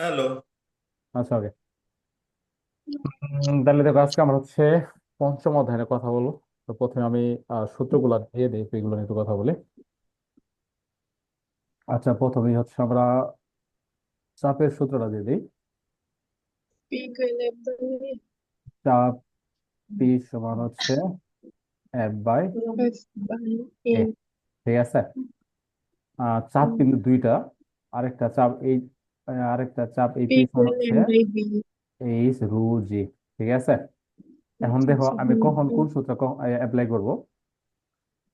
Hello. আচ্ছা ওকে তাহলে দেখো আজকে আমরা হচ্ছে পঞ্চম অধ্যায়ের কথা বলব। তো প্রথমে আমি সূত্রগুলো দিয়ে দিই এগুলো নিয়ে একটু কথা বলি। আচ্ছা প্রথমেই হচ্ছে আমরা চাপের সূত্রটা দিয়ে দিই। চাপ পি সমান হচ্ছে এফ বাই এ ঠিক আছে? আহ, চাপ কিন্তু দুইটা। আরেকটা চাপ এই আরেকটা চাপ এই P পি সমান হচ্ছে এইচ রু জি ঠিক আছে? এখন দেখো আমি কখন কোন সূত্র অ্যাপ্লাই করব?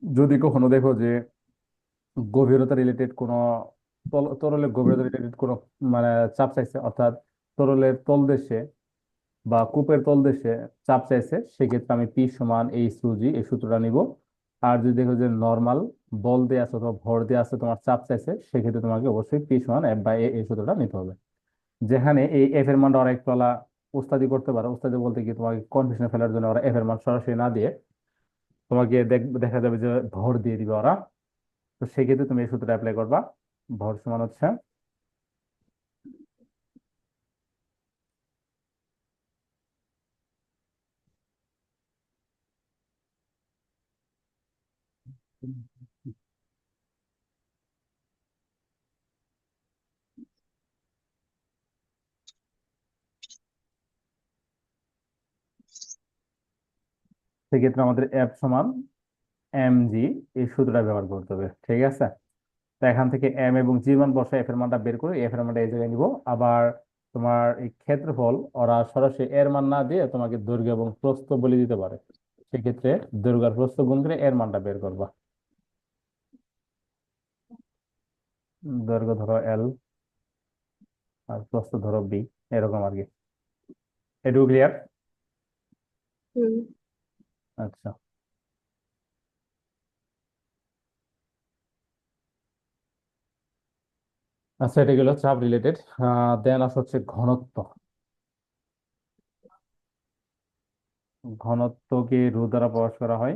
যদি কখনো দেখো যে গভীরতা রিলেটেড কোনো তরলের গভীরতা রিলেটেড কোনো মানে চাপ চাইছে অর্থাৎ তরলের তলদেশে বা কূপের তলদেশে চাপ চাইছে সেক্ষেত্রে আমি পি সমান এই সুজি এই সূত্রটা নিব। আর যদি দেখো যে নর্মাল বল দিয়ে আছে অথবা ভর দিয়ে আছে তোমার চাপ চাইছে, সেক্ষেত্রে তোমাকে অবশ্যই পি সমান এফ বাই এ সূত্রটা নিতে হবে। যেখানে এই এফ এর মানটা একটু আলা উস্তাদি করতে পারে। উস্তাদি বলতে কি তোমাকে কনফিউশনে ফেলার জন্য ওরা এফ এর মান সরাসরি না দিয়ে তোমাকে দেখা যাবে যে ভর দিয়ে দিবে ওরা। তো সেক্ষেত্রে তুমি এই সূত্রটা অ্যাপ্লাই করবা। ভর সমান হচ্ছে সেক্ষেত্রে আমাদের এফ সমান এম জি এই সূত্রটা ব্যবহার করতে হবে, ঠিক আছে? তো এখান থেকে এম এবং জি মান বসায় এফ এর মানটা বের করে এফ এর মানটা এই জায়গায় নিব। আবার তোমার এই ক্ষেত্রফল, ওরা সরাসরি এর মান না দিয়ে তোমাকে দৈর্ঘ্য এবং প্রস্থ বলে দিতে পারে। সেক্ষেত্রে দৈর্ঘ্য প্রস্থ গুণ করে এর মানটা বের করবা। দৈর্ঘ্য ধরো এল আর প্রস্থ ধরো বি এরকম আর কি। এটুকু ক্লিয়ার আচ্ছা। আচ্ছা এটা গেল চাপ রিলেটেড দেন আসা হচ্ছে ঘনত্ব। ঘনত্বকে রো দ্বারা প্রকাশ করা হয়।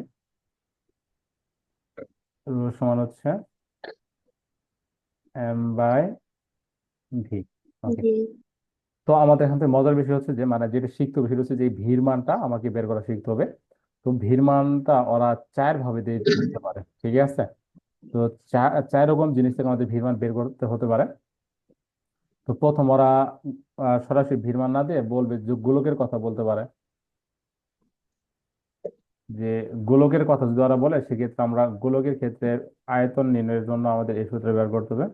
রো সমান হচ্ছে এম বাই ভি তো আমাদের এখান থেকে মজার বিষয় হচ্ছে যে মানে যেটা শিখতে হবে সেটা হচ্ছে যে ভির মানটা আমাকে বের করা শিখতে হবে। তো ভির মানটা ওরা চার ভাবে দিতে পারে, ঠিক আছে? তো চার রকম জিনিস থেকে আমাদের ভির মান বের করতে হতে পারে। তো প্রথম ওরা সরাসরি ভির মান না দিয়ে বলবে যে গোলকের কথা বলতে পারে। যে গোলকের কথা যদি ওরা বলে, সেক্ষেত্রে আমরা গোলকের ক্ষেত্রে আয়তন নির্ণয়ের জন্য আমাদের এই সূত্র ব্যবহার করতে হবে।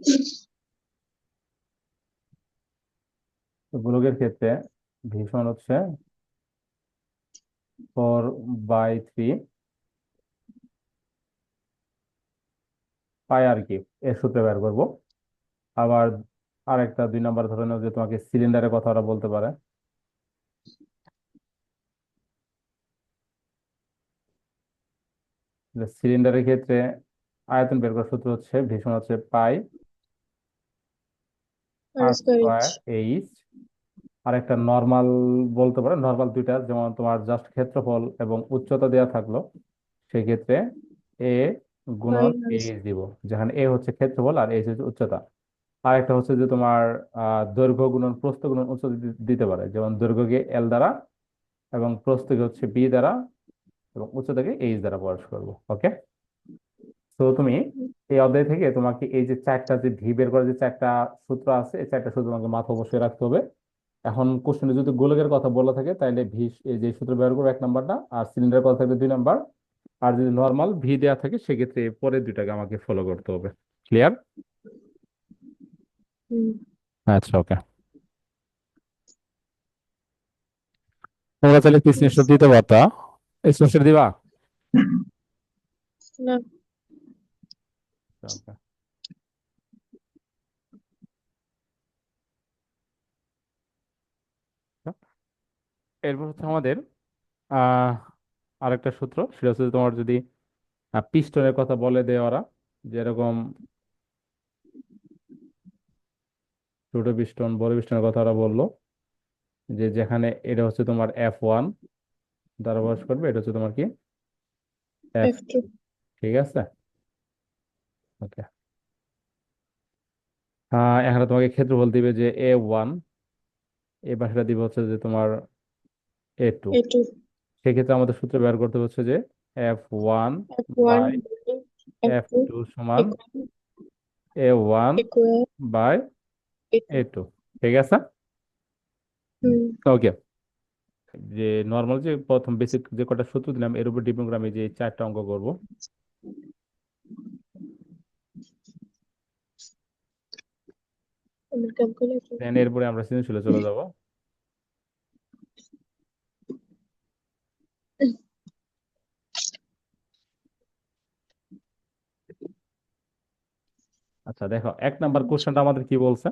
তো গোলকের ক্ষেত্রে ভীষণ হচ্ছে four by three pi R কি এর সূত্রে বের করব। আবার আরেকটা দুই নাম্বার ধরে নাও যে তোমাকে সিলিন্ডারের কথা ওরা বলতে পারে। সিলিন্ডারের ক্ষেত্রে আয়তন বের করার সূত্র হচ্ছে ভীষণ হচ্ছে পাই আর স্কোয়ার এইচ আর একটা নর্মাল বলতে পারো নর্মাল দুইটা যেমন তোমার জাস্ট ক্ষেত্রফল এবং উচ্চতা দেওয়া থাকল সেই ক্ষেত্রে এ গুণন. এইচ দিব যেখানে এ হচ্ছে ক্ষেত্রফল আর এইচ হচ্ছে উচ্চতা। আর একটা হচ্ছে যে তোমার দৈর্ঘ্য গুণন প্রস্থ গুণন উচ্চতা দিতে পারে যেমন দৈর্ঘ্যকে এল দ্বারা এবং প্রস্থকে হচ্ছে বি দ্বারা এবং উচ্চতাকে এইচ দ্বারা প্রকাশ করব ওকে তো তুমি এই অধ্যায় থেকে তোমাকে এই যে চারটা যে ভি বের করার যে চারটা সূত্র আছে এই চারটা সূত্র তোমাকে মাথা অবশ্যই রাখতে হবে। এখন কোশ্চেনে যদি গোলকের কথা বলা থাকে তাহলে ভি এই যে সূত্র ব্যবহার করব এক নাম্বারটা আর সিলিন্ডারের কথা থাকবে দুই নাম্বার আর যদি নর্মাল ভি দেওয়া থাকে সেক্ষেত্রে পরে দুইটাকে আমাকে ফলো করতে হবে। ক্লিয়ার আচ্ছা ওকে তোমরা তাহলে কি স্ক্রিনশট দিতে পারতা? স্ক্রিনশট দিবা? না। ওকে এরপর হচ্ছে আমাদের আহ আরেকটা সূত্র সেটা হচ্ছে তোমার যদি পিস্টনের কথা বলে দেয় ওরা যেরকম ছোট পিস্টন বড় পিস্টনের কথা ওরা বলল যে যেখানে এটা হচ্ছে তোমার এফ ওয়ান দ্বারা প্রকাশ করবে এটা হচ্ছে তোমার কি? এফ F2 ঠিক আছে? ওকে এখানে তোমাকে ক্ষেত্রফল দিবে যে এ ওয়ান এ পাশেটা দিবে হচ্ছে যে তোমার এ টু A2 সেক্ষেত্রে আমাদের সূত্র ব্যবহার করতে হচ্ছে যে F one F1 by F F2 two সমান A one equal by A2 A two ঠিক আছে? হুম। ওকে যে নর্মাল যে প্রথম বেসিক যে কটা সূত্র দিলাম এর উপর ডিপেন্ড করে আমি যে চারটা অঙ্ক করব। আমার ক্যালকুলেটর দেন এরপরে আমরা সৃজনশীলে চলে যাব। আচ্ছা দেখো, এক নাম্বার কোশ্চেনটা আমাদের কি বলছে?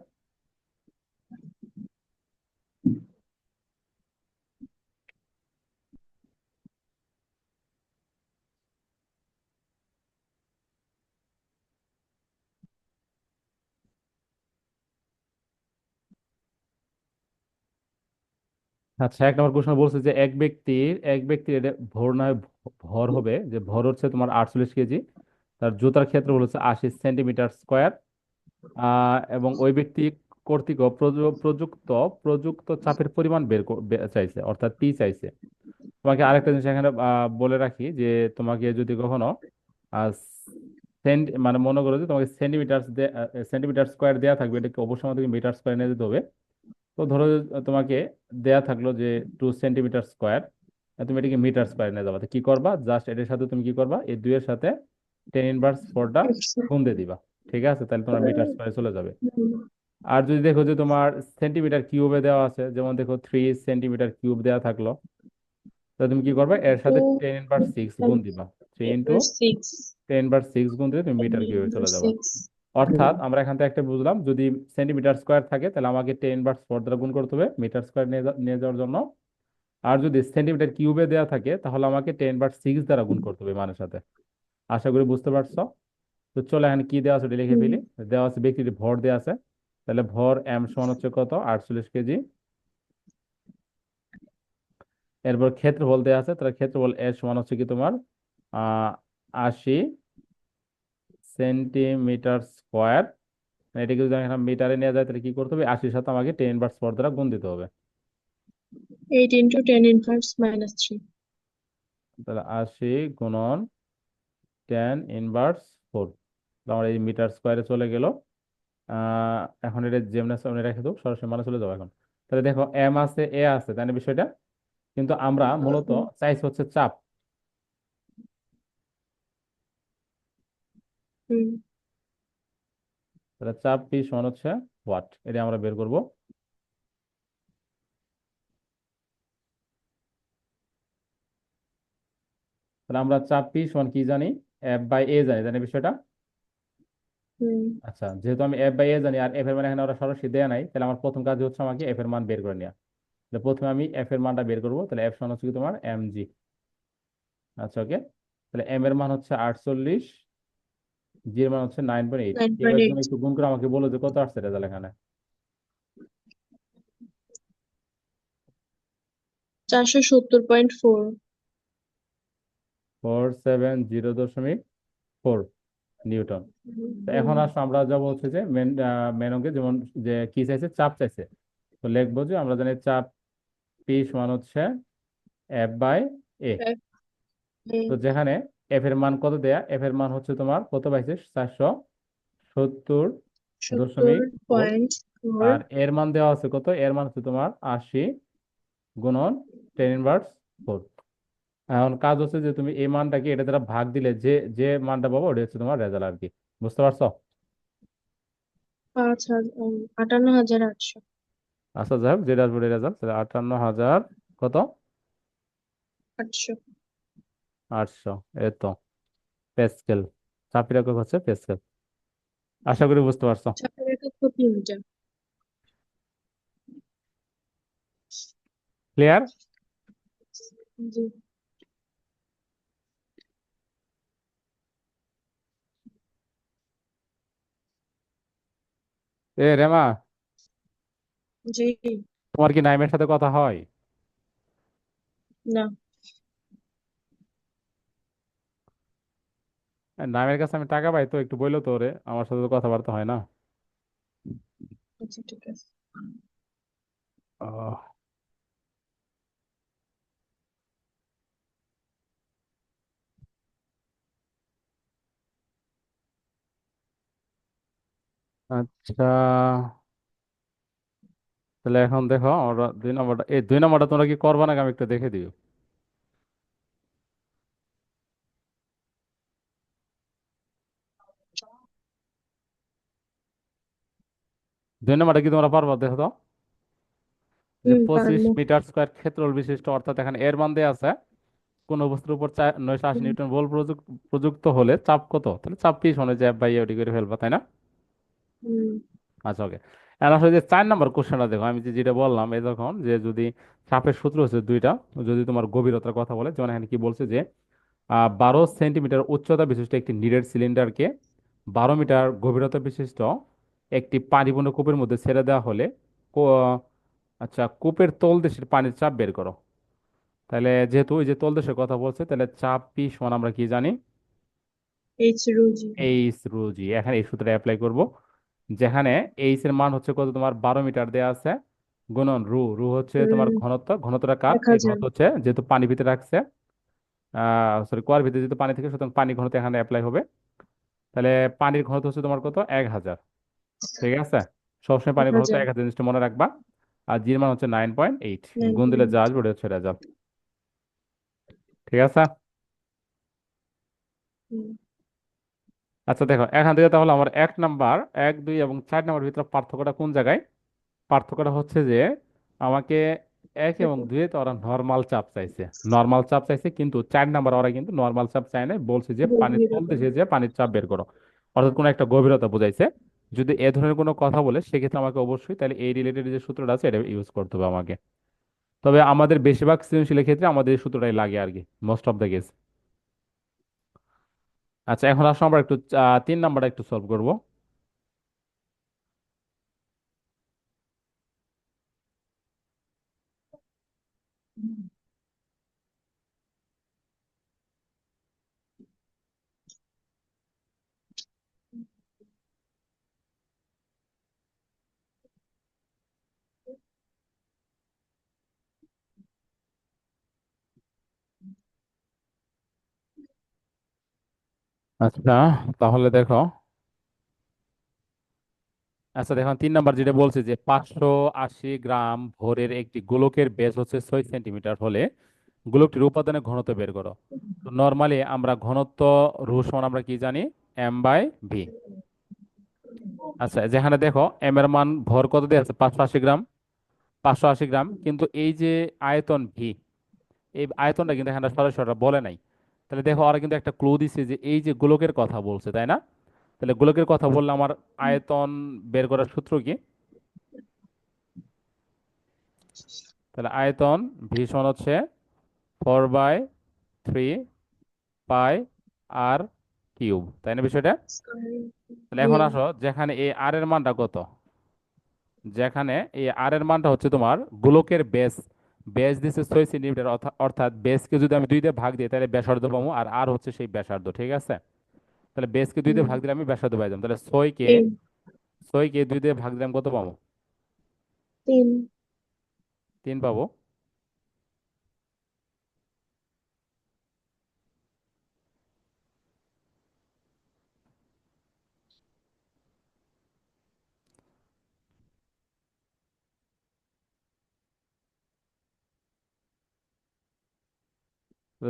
আচ্ছা এক নম্বর প্রশ্ন বলছে যে, এক ব্যক্তির এক ব্যক্তির ভর নয়, ভর হবে, যে ভর হচ্ছে তোমার আটচল্লিশ কেজি। তার জুতার ক্ষেত্রফল হচ্ছে আশি সেন্টিমিটার স্কোয়ার। এবং ওই ব্যক্তি কর্তৃক প্রযুক্ত প্রযুক্ত চাপের পরিমাণ বের চাইছে, অর্থাৎ পি চাইছে। তোমাকে আরেকটা জিনিস এখানে বলে রাখি যে তোমাকে যদি কখনো মানে মনে করো যে তোমাকে সেন্টিমিটার সেন্টিমিটার স্কোয়ার দেওয়া থাকবে এটাকে অবশ্যই আমাদেরকে মিটার স্কোয়ার নিয়ে যেতে হবে? তো ধরো তোমাকে দেয়া থাকল যে টু সেন্টিমিটার স্কোয়ার, তুমি এটাকে মিটার স্কোয়ার নিয়ে যাবা। তো কি করবা? জাস্ট এটার সাথে তুমি কি করবা? এই দুইয়ের সাথে টেন ইনভার্স ফোরটা গুণ দিয়ে দিবা। ঠিক আছে? তাহলে তোমার মিটার স্কোয়ারে চলে যাবে। আর যদি দেখো যে তোমার সেন্টিমিটার কিউবে দেওয়া আছে, যেমন দেখো থ্রি সেন্টিমিটার কিউব দেওয়া থাকল তাহলে তুমি কি করবে? এর সাথে টেন ইনভার্স সিক্স গুণ দিবা। Three into ten inverse six গুণ দিলে তুমি মিটার কিউবে চলে যাবে। অর্থাৎ আমরা এখান থেকে একটা বুঝলাম, যদি সেন্টিমিটার স্কোয়ার থাকে, তাহলে আমাকে টেন ইনভার্স ফোর দ্বারা গুণ করতে হবে মিটার স্কোয়ার নিয়ে যাওয়ার জন্য। আর যদি সেন্টিমিটার কিউবে দেওয়া থাকে, তাহলে আমাকে টেন ইনভার্স সিক্স দ্বারা গুণ করতে হবে মানের সাথে। আশা করি বুঝতে পারছ। তো চলো এখানে কি দেওয়া আছে লিখে ফেলি। দেওয়া আছে ব্যক্তির ভর দেওয়া আছে। তাহলে ভর এম সমান হচ্ছে কত? আটচল্লিশ কেজি। এরপর ক্ষেত্রফল দেওয়া আছে। তাহলে ক্ষেত্রফল এর সমান হচ্ছে কি তোমার? আহ আশি সেন্টিমিটার স্কোয়ার। এটাকে যদি এখানে মিটারে নিয়ে যায় তাহলে কি করতে হবে? আশির সাথে আমাকে টেন ইনভার্স ফোর দ্বারা গুণ দিতে হবে। Eight into ten inverse minus three তাহলে আশি গুণন টেন ইনভার্স ফোর আমার এই মিটার স্কোয়ারে চলে গেল। এখন এটা যেমন সামনে রেখে দেবো সরাসরি মানে চলে যাব এখন। তাহলে দেখো এম আছে এ আছে তাই না বিষয়টা? কিন্তু আমরা মূলত চাইছি হচ্ছে চাপ। তাহলে চাপ পি সমান হচ্ছে ওয়াট এটা আমরা বের করব। তাহলে আমরা চাপ পি সমান কি জানি? এফ বাই এ জানি জানি বিষয়টা? আচ্ছা যেহেতু আমি এফ বাই এ জানি আর এফ এর মান এখানে ওরা সরাসরি দেয়া নাই তাহলে আমার প্রথম কাজ হচ্ছে আমাকে এফ এর মান বের করে নেওয়া তাহলে প্রথমে আমি এফ এর মানটা বের করব তাহলে এফ সমান হচ্ছে কি তোমার এম জি আচ্ছা ওকে তাহলে এম এর মান হচ্ছে আটচল্লিশ জি এর মান হচ্ছে নাইন পয়েন্ট এইট তুমি একটু গুণ করে আমাকে বলো যে কত আসছে রেজাল্ট এখানে। চারশো সত্তর point four four seven zero দশমিক ফোর নিউটন। তো এখন আসলে আমরা যে মেন মেন অঙ্কে যেমন যে কি চাইছে চাপ চাইছে। তো লিখব যে আমরা জানি চাপ পি সমান হচ্ছে এফ বাই এ তো যেখানে এফ এর মান কত দেয়া? এফ এর মান হচ্ছে তোমার কত পাইছে? চারশো সত্তর দশমিক আর এর মান দেওয়া আছে কত? এর মান হচ্ছে তোমার আশি গুণন টেন ইনভার্স ফোর এখন কাজ হচ্ছে যে তুমি এই মানটাকে এটা দ্বারা ভাগ দিলে যে যে মানটা পাবো ওটা হচ্ছে তোমার রেজাল্ট আর কি বুঝতে পারছ? হাজার আটান্ন হাজার আটশো। আচ্ছা যাই হোক যেটা আসবে রেজাল্ট তাহলে আটান্ন হাজার কত? আটশো। আটশো এই তো। পেস্কেল চাপের একক হচ্ছে পেস্কেল আশা করি বুঝতে পারছ। চাপের একক প্রতি মিটার ক্লিয়ার জি। এ রেমা। জি। তোমার কি নাইমের সাথে কথা হয়? না। নাইমের কাছে আমি টাকা পাই তো একটু বলল তো রে আমার সাথে তো কথাবার্তা হয় না। আচ্ছা ঠিক আছে। আচ্ছা তাহলে এখন দেখো আমরা দুই নম্বরটা এই দুই নম্বরটা তোমরা কি করবা নাকি আমি একটু দেখে দিও দুই নম্বরটা কি তোমরা পারবা দেখো তো? পঁচিশ মিটার স্কোয়ার ক্ষেত্রফল বিশিষ্ট অর্থাৎ এখানে এর মান দেয়া আছে কোন বস্তুর উপর নয়শো আশি নিউটন বল প্রযুক্ত প্রযুক্ত হলে চাপ কত? তাহলে চাপ কি শোনে যে বাই করে ফেলবা তাই না? আচ্ছা ওকে। এখন আসলে যে চার নাম্বার কোশ্চেনটা দেখো আমি যে যেটা বললাম এই দেখুন যে যদি চাপের সূত্র হচ্ছে দুইটা যদি তোমার গভীরতার কথা বলে যেমন এখানে কি বলছে যে বারো সেন্টিমিটার উচ্চতা বিশিষ্ট একটি নিরেট সিলিন্ডারকে বারো মিটার গভীরতা বিশিষ্ট একটি পানিপূর্ণ কূপের মধ্যে ছেড়ে দেওয়া হলে আচ্ছা কূপের তলদেশের পানির চাপ বের করো। তাহলে যেহেতু ওই যে তলদেশের কথা বলছে তাহলে চাপ পি সমান আমরা কি জানি? H rho G. H rho G. এখানে এই সূত্রটা অ্যাপ্লাই করব। যেখানে এইচ এর মান হচ্ছে কত তোমার বারো মিটার দেওয়া আছে। গুণন রু রু হচ্ছে তোমার ঘনত্ব ঘনত্বটা কার? এই ঘনত্ব হচ্ছে যেহেতু পানি ভিতরে রাখছে আহ সরি কুয়ার ভিতরে যেহেতু পানি থেকে সুতরাং পানি ঘনত্ব এখানে অ্যাপ্লাই হবে। তাহলে পানির ঘনত্ব হচ্ছে তোমার কত? এক হাজার। ঠিক আছে? সবসময় পানির ঘনত্ব এক হাজার জিনিসটা মনে রাখবা। আর জির মান হচ্ছে নাইন পয়েন্ট এইট গুণ দিলে যা আসবে ওটা হচ্ছে রেজাল্ট ঠিক আছে? আচ্ছা দেখো এখান থেকে তাহলে আমার এক নাম্বার, এক, দুই এবং চার নাম্বার ভিতরে পার্থক্যটা কোন জায়গায়? পার্থক্যটা হচ্ছে যে আমাকে এক এবং দুয়ে তো ওরা নর্মাল চাপ চাইছে। নর্মাল চাপ চাইছে, কিন্তু চার নাম্বার ওরা কিন্তু নর্মাল চাপ চায় না বলছে যে গভীরতা দেশে যে পানির চাপ বের করো। অর্থাৎ কোনো একটা গভীরতা বোঝাইছে। যদি এ ধরনের কোনো কথা বলে, সেক্ষেত্রে আমাকে অবশ্যই তাহলে এই রিলেটেড যে সূত্রটা আছে, এটা ইউজ করতে হবে আমাকে। তবে আমাদের বেশিরভাগ সৃজনশীলের ক্ষেত্রে আমাদের এই সূত্রটাই লাগে আর কি মোস্ট অফ দ্য কেস আচ্ছা এখন আসলে আমরা একটু তিন নাম্বারটা একটু সলভ করব। আচ্ছা তাহলে দেখো। আচ্ছা দেখুন তিন নাম্বার যেটা বলছে যে পাঁচশো আশি গ্রাম ভরের একটি গোলকের ব্যাস হচ্ছে ছয় সেন্টিমিটার হলে গোলকটির উপাদানের ঘনত্ব বের করো। তো নর্মালি আমরা ঘনত্ব রো সমান আমরা কি জানি? এম বাই ভি আচ্ছা যেখানে দেখো এম এর মান ভর কত দিয়ে আছে? পাঁচশো আশি গ্রাম। পাঁচশো আশি গ্রাম, কিন্তু এই যে আয়তন ভি এই আয়তনটা কিন্তু এখানে সরাসরি বলে নাই। তাহলে দেখো ওরা কিন্তু একটা ক্লু দিছে যে এই যে গোলকের কথা বলছে, তাই না? তাহলে গোলকের কথা বললে আমার আয়তন বের করার সূত্র কি? তাহলে আয়তন ভি সমান হচ্ছে four by three pi R cube তাই না বিষয়টা? তাহলে এখন আসো, যেখানে এই আর এর মানটা কত? যেখানে এই আর এর মানটা হচ্ছে তোমার গোলকের বেস বেস দিচ্ছে ছয় সেন্টিমিটার অর্থাৎ বেসকে যদি আমি দুই দিয়ে ভাগ দিই তাহলে ব্যাসার্ধ পাবো আর আর হচ্ছে সেই ব্যাসার্ধ ঠিক আছে? তাহলে বেসকে দুই দিয়ে ভাগ দিলে আমি ব্যাসার্ধ পাই যাব। তাহলে ছয়কে কে ছয়কে দুই দিয়ে ভাগ দিলাম কত পাবো? তিন। তিন পাবো?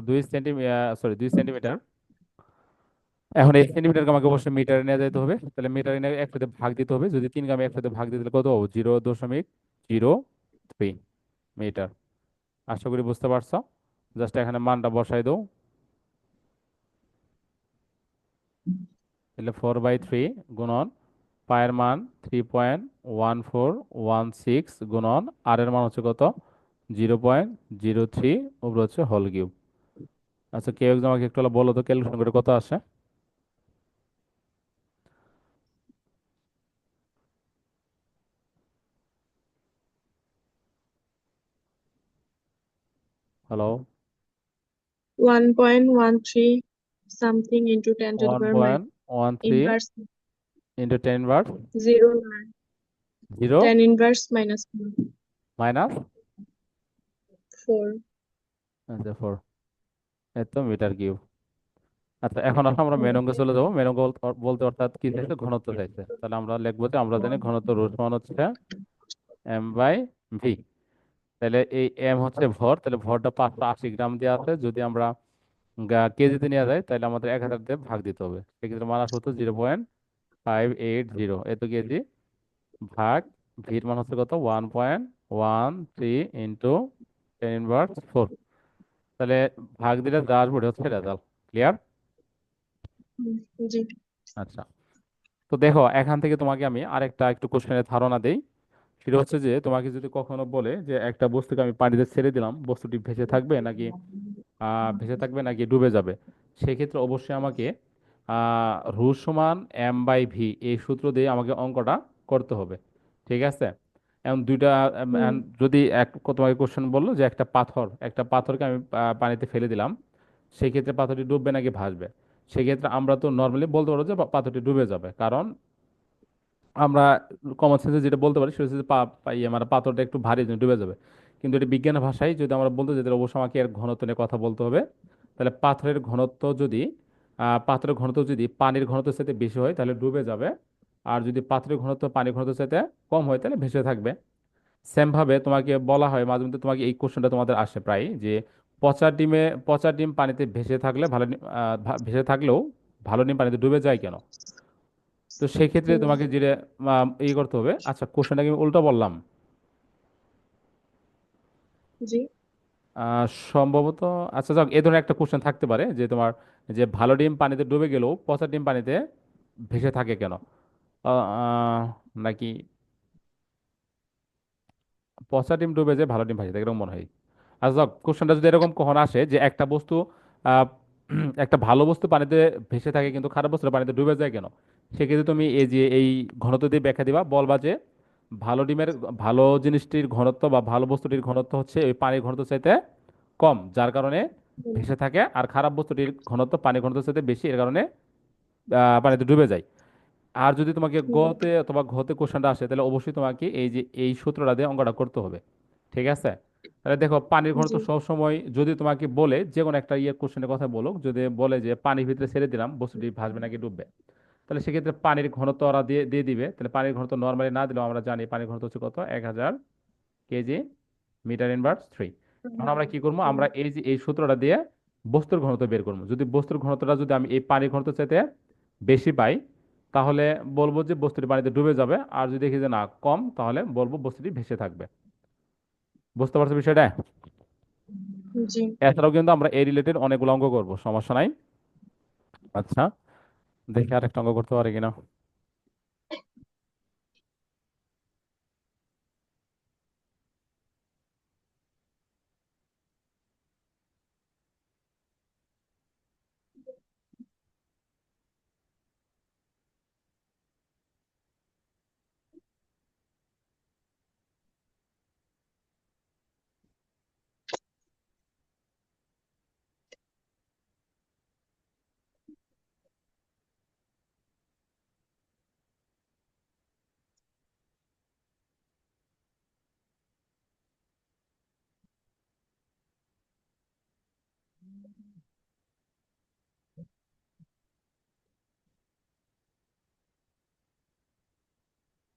দুই সেন্টিমিটার সরি দুই সেন্টিমিটার। এখন এই সেন্টিমিটারকে আমাকে অবশ্যই মিটারে নিয়ে যেতে হবে। তাহলে মিটারে নিয়ে একসাথে ভাগ দিতে হবে। যদি তিনকে আমি একসাথে ভাগ দিতে কত জিরো দশমিক জিরো থ্রি মিটার। আশা করি বুঝতে পারছ? জাস্ট এখানে মানটা বসাই দাও। তাহলে ফোর বাই থ্রি গুণন পায়ের মান three point one four one six গুণন আর এর মান হচ্ছে কত? জিরো পয়েন্ট জিরো থ্রি উপরে হচ্ছে হোল কিউব। আচ্ছা কেউ একজন আমাকে একটু বলো তো ক্যালকুলেশন করে কত আসে। Hello one point one three something into 10 to the power minus point one three inverse. Into ten inverse 0 9 zero 10 inverse minus 1 minus 4 আচ্ছা ফোর এত মিটার কিউব আচ্ছা এখন আমরা মেন অঙ্কে চলে যাব। মেন অঙ্ক বলতে অর্থাৎ কি চাইছে ঘনত্ব চাইছে। তাহলে আমরা লিখব যে আমরা জানি ঘনত্ব রুট সমান হচ্ছে এম বাই ভি তাহলে এই এম হচ্ছে ভর। তাহলে ভরটা পাঁচশো আশি গ্রাম দেওয়া আছে। যদি আমরা কেজিতে নেওয়া যায় তাহলে আমাদের এক হাজার দিয়ে ভাগ দিতে হবে। সেক্ষেত্রে মান আসবে হচ্ছে zero point five eight zero. এত কেজি ভাগ ভির মান হচ্ছে কত? One point one three into ten inverse four. তাহলে ভাগ দিলে যা আসবে ওটা হচ্ছে রেজাল্ট। ক্লিয়ার জি। আচ্ছা। তো দেখো এখান থেকে তোমাকে আমি আরেকটা একটু কোশ্চেনের ধারণা দেই। সেটা হচ্ছে যে তোমাকে যদি কখনো বলে যে একটা বস্তুকে আমি পানিতে ছেড়ে দিলাম বস্তুটি ভেসে থাকবে নাকি আহ, ভেসে থাকবে নাকি ডুবে যাবে? সেক্ষেত্রে অবশ্যই আমাকে রু সমান এম বাই ভি এই সূত্র দিয়ে আমাকে অঙ্কটা করতে হবে। ঠিক আছে? এখন দুইটা যদি এক তোমাকে কোশ্চেন বলল যে একটা পাথর একটা পাথরকে আমি পানিতে ফেলে দিলাম সেক্ষেত্রে পাথরটি ডুববে নাকি ভাসবে? সেক্ষেত্রে আমরা তো নর্মালি বলতে পারব যে পাথরটি ডুবে যাবে। কারণ আমরা কমন সেন্সে যেটা বলতে পারি সেটা হচ্ছে যে ইয়ে মানে পাথরটা একটু ভারী ডুবে যাবে। কিন্তু এটি বিজ্ঞানের ভাষায় যদি আমরা বলতে যাই তাহলে অবশ্যই আমাকে এর ঘনত্ব নিয়ে কথা বলতে হবে। তাহলে পাথরের ঘনত্ব যদি পাথরের ঘনত্ব যদি পানির ঘনত্বের সাথে বেশি হয় তাহলে ডুবে যাবে। আর যদি পাথরের ঘনত্ব পানির ঘনত্বের সাথে কম হয় তাহলে ভেসে থাকবে। সেম ভাবে তোমাকে বলা হয় মাঝে মধ্যে তোমাকে এই কোশ্চেনটা তোমাদের আসে প্রায় যে পচা ডিমে পচা ডিম পানিতে ভেসে থাকলে ভালো ডিম- ভেসে থাকলেও ভালো ডিম পানিতে ডুবে যায় কেন? তো সেক্ষেত্রে। তোমাকে যেটা আহ, ই করতে হবে আচ্ছা কোশ্চেনটাকে আমি উল্টো বললাম। জি। সম্ভবত আচ্ছা যাক এ ধরনের একটা কোশ্চেন থাকতে পারে যে তোমার যে ভালো ডিম পানিতে ডুবে গেলেও পচা ডিম পানিতে ভেসে থাকে কেন? নাকি পচা ডিম ডুবে যায় ভালো ডিম ভাসে থাকে এরকম মনে হয়। আচ্ছা কোশ্চেনটা যদি এরকম কখন আসে যে একটা বস্তু একটা ভালো বস্তু পানিতে ভেসে থাকে কিন্তু খারাপ বস্তু পানিতে ডুবে যায় কেন? সেক্ষেত্রে তুমি এই যে এই ঘনত্ব দিয়ে ব্যাখ্যা দিবা বলবা যে ভালো ডিমের ভালো জিনিসটির ঘনত্ব বা ভালো বস্তুটির ঘনত্ব হচ্ছে ওই পানির ঘনত্ব চাইতে কম যার কারণে ভেসে থাকে আর খারাপ বস্তুটির ঘনত্ব পানির ঘনত্বের সাথে বেশি এর কারণে পানিতে ডুবে যায়। আর যদি তোমাকে গতে অথবা ঘতে কোশ্চেনটা আসে তাহলে অবশ্যই তোমাকে এই যে এই সূত্রটা দিয়ে অঙ্কটা করতে হবে। ঠিক আছে? তাহলে দেখো পানির ঘনত্ব সবসময় যদি তোমাকে বলে যে কোনো একটা ইয়ে কোশ্চেনের কথা বলো যদি বলে যে পানির ভিতরে ছেড়ে দিলাম বস্তুটি ভাসবে নাকি ডুববে তাহলে সেক্ষেত্রে পানির ঘনত্ব ওরা দিয়ে দিয়ে দিবে। তাহলে পানির ঘনত্ব নর্মালি না দিলেও আমরা জানি পানির ঘনত্ব হচ্ছে কত? এক হাজার কেজি মিটার ইনভার্স থ্রি এখন আমরা কি করব? আমরা এই যে এই সূত্রটা দিয়ে বস্তুর ঘনত্ব বের করব। যদি বস্তুর ঘনত্বটা যদি আমি এই পানির ঘনত্ব চাইতে বেশি পাই তাহলে বলব যে বস্তুটি পানিতে ডুবে যাবে। আর যদি দেখি যে না কম তাহলে বলব বস্তুটি ভেসে থাকবে। বুঝতে পারছ বিষয়টা? এছাড়াও কিন্তু আমরা এই রিলেটেড অনেকগুলো অঙ্ক করব সমস্যা নাই। আচ্ছা দেখি আরেকটা অঙ্ক করতে পারি কিনা।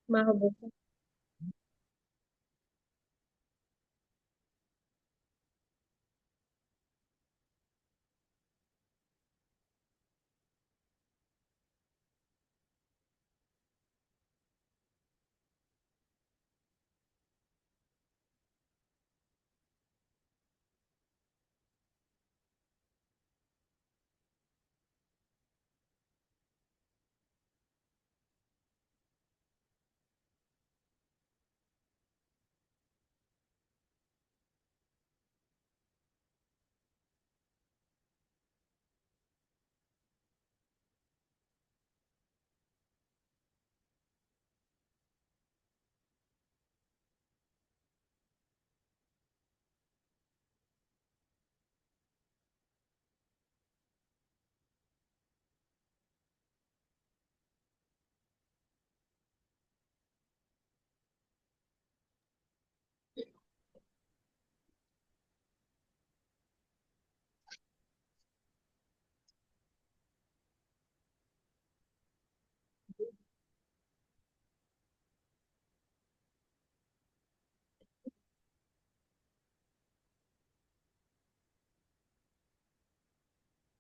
Merhaba.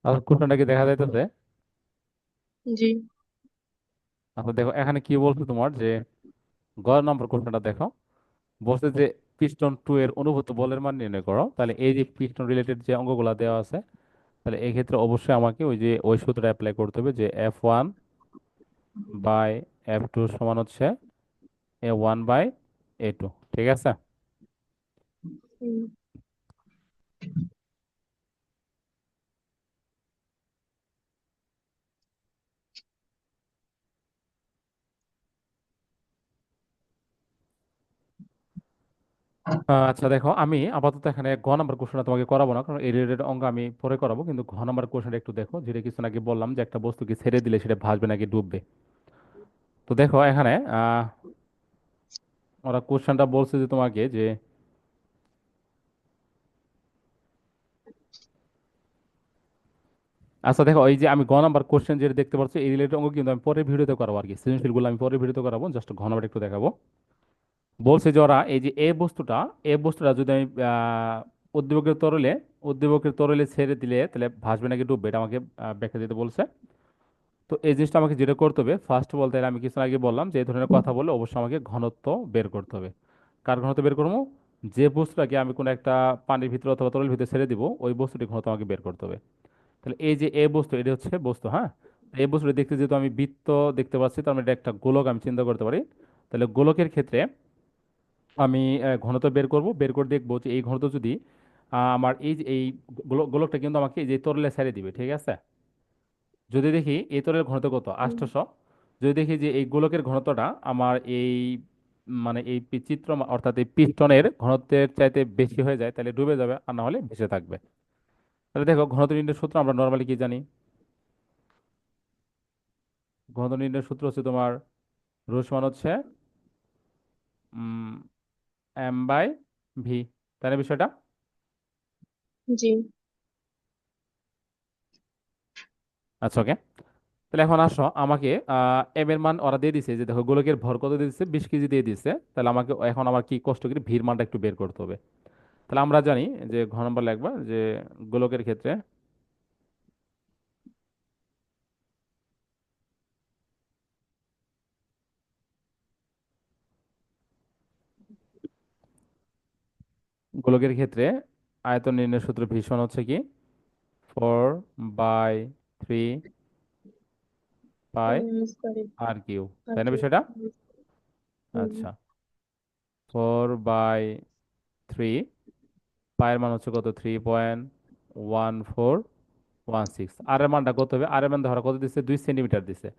আর কোশ্চেনটা কি দেখা যাইতেছে? জি। আচ্ছা দেখো এখানে কি বলছে তোমার যে গ নম্বর কোশ্চেনটা দেখো। বলছে যে পিস্টন টু এর অনুভূত বলের মান নির্ণয় করো। তাহলে এই যে পিস্টন রিলেটেড যে অঙ্কগুলো দেওয়া আছে তাহলে এই ক্ষেত্রে অবশ্যই আমাকে ওই যে ওই সূত্রটা অ্যাপ্লাই করতে হবে যে F one by F two সমান হচ্ছে A one by A two ঠিক আছে? আচ্ছা দেখো আমি আপাতত এখানে ঘ নাম্বার কোশ্চেনটা তোমাকে করাবো না, কারণ এই রিলেটেড অঙ্ক আমি পরে করাবো, কিন্তু ঘ নাম্বার কোশ্চেনটা একটু দেখো, যেটা কিছু আগে বললাম যে একটা বস্তুকে ছেড়ে দিলে সেটা ভাসবে নাকি ডুববে। তো দেখো এখানে ওরা কোশ্চেনটা বলছে যে তোমাকে যে আচ্ছা দেখো এই যে আমি ঘ নাম্বার কোশ্চেন যেটা দেখতে পাচ্ছি, এই রিলেটেড অঙ্ক কিন্তু আমি পরের ভিডিওতে করাবো আর কি, সৃজনশীলগুলো আমি পরের ভিডিওতে করাবো জাস্ট ঘ নাম্বার একটু দেখাবো। বলছে যে ওরা এই যে এ বস্তুটা এ বস্তুটা যদি আমি উদ্দীপকের তরলে উদ্দীপকের তরলে ছেড়ে দিলে তাহলে ভাসবে নাকি ডুববে এটা আমাকে ব্যাখ্যা দিতে বলছে। তো এই জিনিসটা আমাকে যেটা করতে হবে ফার্স্ট বলতে আমি কিছু আগে বললাম যে এই ধরনের কথা বলে অবশ্যই আমাকে ঘনত্ব বের করতে হবে। কার ঘনত্ব বের করব? যে বস্তুটাকে আমি কোনো একটা পানির ভিতরে অথবা তরলের ভিতরে ছেড়ে দিব, ওই বস্তুটি ঘনত্ব আমাকে বের করতে হবে। তাহলে এই যে এ বস্তু, এটা হচ্ছে বস্তু হ্যাঁ? এই বস্তুটা দেখতে যেহেতু আমি বৃত্ত দেখতে পাচ্ছি, তার মানে এটা একটা গোলক আমি চিন্তা করতে পারি। তাহলে গোলকের ক্ষেত্রে আমি ঘনত্ব বের করব বের করে দেখব যে এই ঘনত্ব যদি আমার এই যে এই গোলক- গোলকটা কিন্তু আমাকে এই যে তরলে ছেড়ে দিবে ঠিক আছে? যদি দেখি এই তরলের ঘনত্ব কত? আটশোশো যদি দেখি যে এই গোলকের ঘনত্বটা আমার এই মানে এই চিত্র অর্থাৎ এই পিস্টনের ঘনত্বের চাইতে বেশি হয়ে যায় তাহলে ডুবে যাবে আর না হলে ভেসে থাকবে। তাহলে দেখো ঘনত্ব নির্ণয়ের সূত্র আমরা নর্মালি কি জানি? ঘনত্ব নির্ণয়ের সূত্র হচ্ছে তোমার রো সমান হচ্ছে এম বাই ভি না বিষয়টা? জি। আচ্ছা ওকে তাহলে এখন আসো আমাকে এম এর মান ওরা দিয়ে দিছে যে দেখো গোলকের ভর কত দিয়ে দিচ্ছে বিশ কেজি দিয়ে দিচ্ছে তাহলে আমাকে এখন আমার কি কষ্ট করে ভির মানটা একটু বের করতে হবে? তাহলে আমরা জানি যে ঘ নম্বর লিখবা যে গোলকের ক্ষেত্রে গোলকের ক্ষেত্রে আয়তন নির্ণয় সূত্র ভীষণ হচ্ছে কি? Four by three pi R cube তাই না বিষয়টা? আচ্ছা। ফোর বাই থ্রি পায়ের মান হচ্ছে কত? Three point one four one six R এর মানটা কত হবে? আর এর মান ধরো কত দিচ্ছে? দুই সেন্টিমিটার দিচ্ছে।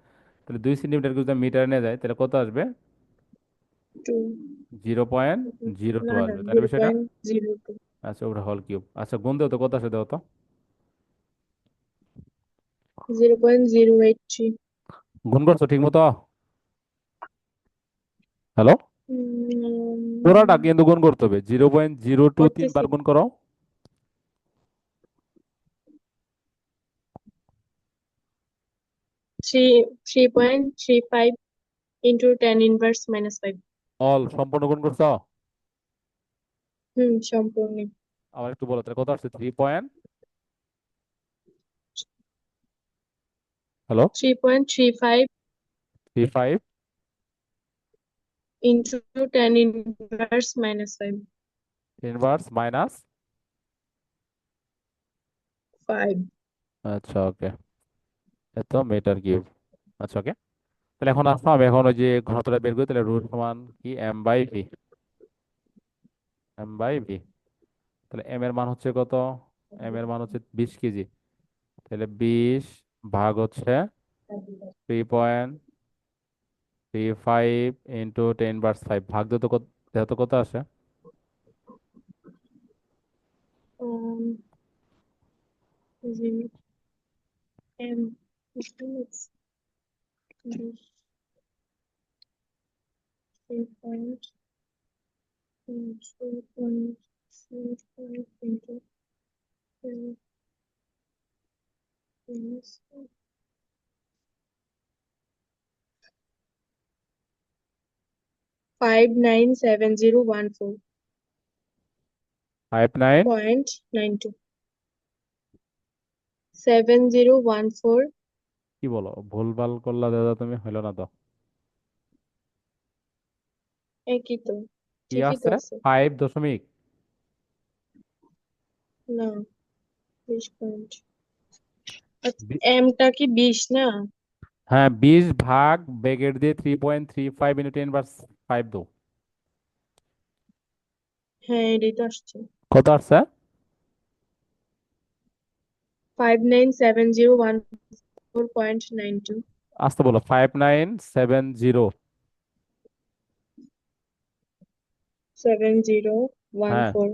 তাহলে দুই সেন্টিমিটার যদি মিটারে নিয়ে যায় তাহলে কত আসবে? জিরো পয়েন্ট জিরো টু আসবে বিষয়টা? আচ্ছা ওটা হল কিউব আচ্ছা গুণ দেও তো কত আসে দেও তো? Zero point zero eight three. গুণ করছ ঠিক মতো? হ্যালো পুরাটা কিন্তু গুণ করতে হবে। জিরো পয়েন্ট জিরো টু তিনবার। গুণ করো। Three three point three five into ten inverse minus five. All সম্পূর্ণ গুণ করছ? হুম সম্পূর্ণ। আবার একটু বলো তাহলে কত আসছে? Three point hello three point three five three five into ten inverse minus five inverse minus five আচ্ছা ওকে এত মিটার কিউব আচ্ছা ওকে তাহলে এখন আসো আমি এখন ওই যে ঘনত্বটা বের করি তাহলে রুট সমান কি? M by V M by V তাহলে এম এর মান হচ্ছে কত? এম এর মান হচ্ছে বিশ কেজি। তাহলে বিশ ভাগ হচ্ছে three point three five into ten verse five ভাগ দিতে কত কত আসে? um, m equals this three point two point three five into ten minus five. Five nine seven zero one four five nine point nine two. Seven zero one four কি বলো ভুলভাল করলা দাদা তুমি হইল না তো একই তো কি ঠিকই তো আছে আছে। ফাইভ দশমিক? না বিশ পয়েন্ট বি- এমটা কি বিশ না? হ্যাঁ বিশ ভাগ ব্র্যাকেট দিয়ে three point three five into ten verse five দো। হ্যাঁ এটাই তো আসছে। কত আসছে? Five nine seven zero one four point nine two আসতে বলো five nine seven zero seven zero one হ্যাঁ। Four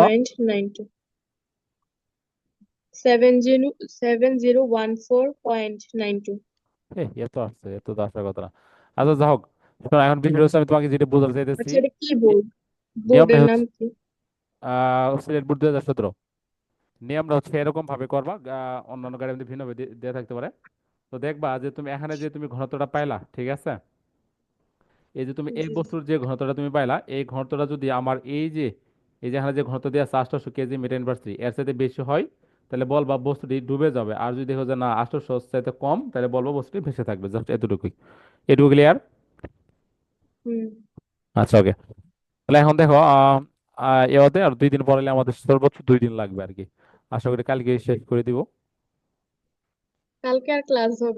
point nine two seven zero seven zero one four point nine two এ এত আসছে এত তো আসার কথা না। আচ্ছা যা হোক শোনো, এখন বিষয় হচ্ছে আমি তোমাকে যেটা বোঝাতে চাইতেছি। আচ্ছা এটা কি বোর্ড? বোর্ডের হচ্ছে নাম কি? আহ সিলেট বোর্ড দুই হাজার সতেরো। নিয়মটা হচ্ছে এরকম ভাবে করবা আহ, অন্যান্য গাড়ির মধ্যে ভিন্নভাবে দিয়ে দেয়া থাকতে পারে। তো দেখবা যে তুমি এখানে যে তুমি ঘনত্বটা পাইলা ঠিক আছে? এই যে তুমি এই জি। বস্তুর যে ঘনত্বটা তুমি পাইলা এই ঘনত্বটা যদি আমার এই যে এই যে যে ঘনত্ব দেওয়া আছে কেজি মিটার ইনভার্সিটি এর সাথে বেশি হয় তাহলে বলবা বস্তুটি ডুবে যাবে। আর যদি দেখো যে না আটশোশো চাইতে কম তাহলে বলব বস্তুটি ভেসে থাকবে জাস্ট এতটুকুই। এটুকু ক্লিয়ার হুম। আচ্ছা ওকে তাহলে এখন দেখো আহ আহ, এওয়াতে আর দুই দিন পরে আমাদের সর্বোচ্চ দুই দিন লাগবে আর কি। আশা করি কালকে শেষ করে দিব। কালকে আর ক্লাস হবে